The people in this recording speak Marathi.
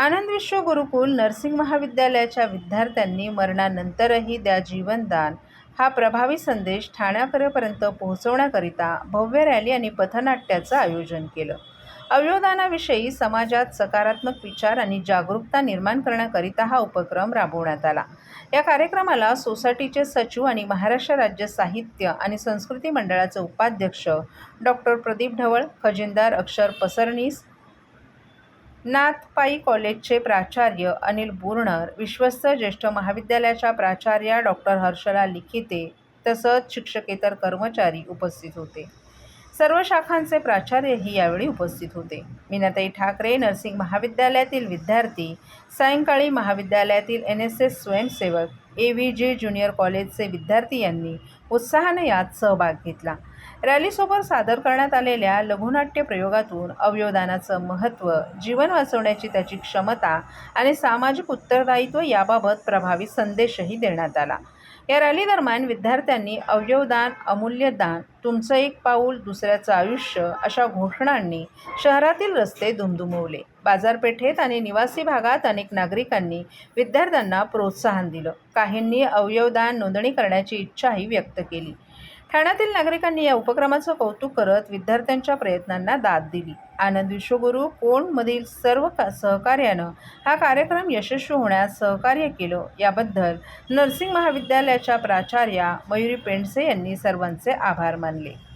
आनंद विश्व गुरुकुल नर्सिंग महाविद्यालयाच्या विद्यार्थ्यांनी मरणानंतरही द्या जीवनदान हा प्रभावी संदेश ठाण्याकरपर्यंत पोहोचवण्याकरिता भव्य रॅली आणि पथनाट्याचं आयोजन केलं. अवयवदानाविषयी समाजात सकारात्मक विचार आणि जागरूकता निर्माण करण्याकरिता हा उपक्रम राबवण्यात आला. या कार्यक्रमाला सोसायटीचे सचिव आणि महाराष्ट्र राज्य साहित्य आणि संस्कृती मंडळाचे उपाध्यक्ष डॉक्टर प्रदीप ढवळ खजिनदार अक्षर पसरनीस नाथपाई कॉलेजचे प्राचार्य अनिल बुर्णर विश्वस्त ज्येष्ठ महाविद्यालयाच्या प्राचार्या डॉक्टर हर्षला लिखिते तसंच शिक्षकेतर कर्मचारी उपस्थित होते. सर्व शाखांचे प्राचार्यही यावेळी उपस्थित होते. मीनाताई ठाकरे नर्सिंग महाविद्यालयातील विद्यार्थी सायंकाळी महाविद्यालयातील एन एस एस स्वयंसेवक ए व्ही जे ज्युनियर कॉलेजचे विद्यार्थी यांनी उत्साहाने यात सहभाग घेतला. रॅलीसोबत सादर करण्यात आलेल्या लघुनाट्य प्रयोगातून अवयवदानाचं महत्त्व जीवन वाचवण्याची त्याची क्षमता आणि सामाजिक उत्तरदायित्व याबाबत प्रभावी संदेशही देण्यात आला. या रॅली दरम्यान विद्यार्थ्यांनी अवयवदान अमूल्य दान तुमचं एक पाऊल दुसऱ्याचं आयुष्य अशा घोषणांनी शहरातील रस्ते दुमदुमवले. बाजारपेठेत आणि निवासी भागात अनेक नागरिकांनी विद्यार्थ्यांना प्रोत्साहन दिलं. काहींनी अवयवदान नोंदणी करण्याची इच्छाही व्यक्त केली. ठाण्यातील नागरिकांनी या उपक्रमाचं कौतुक करत विद्यार्थ्यांच्या प्रयत्नांना दाद दिली. आनंद विश्वगुरू कोणमधील सर्व का सहकार्यानं हा कार्यक्रम यशस्वी होण्यास सहकार्य केलं. याबद्दल नर्सिंग महाविद्यालयाच्या प्राचार्या मयुरी पेंडसे यांनी सर्वांचे आभार मानले.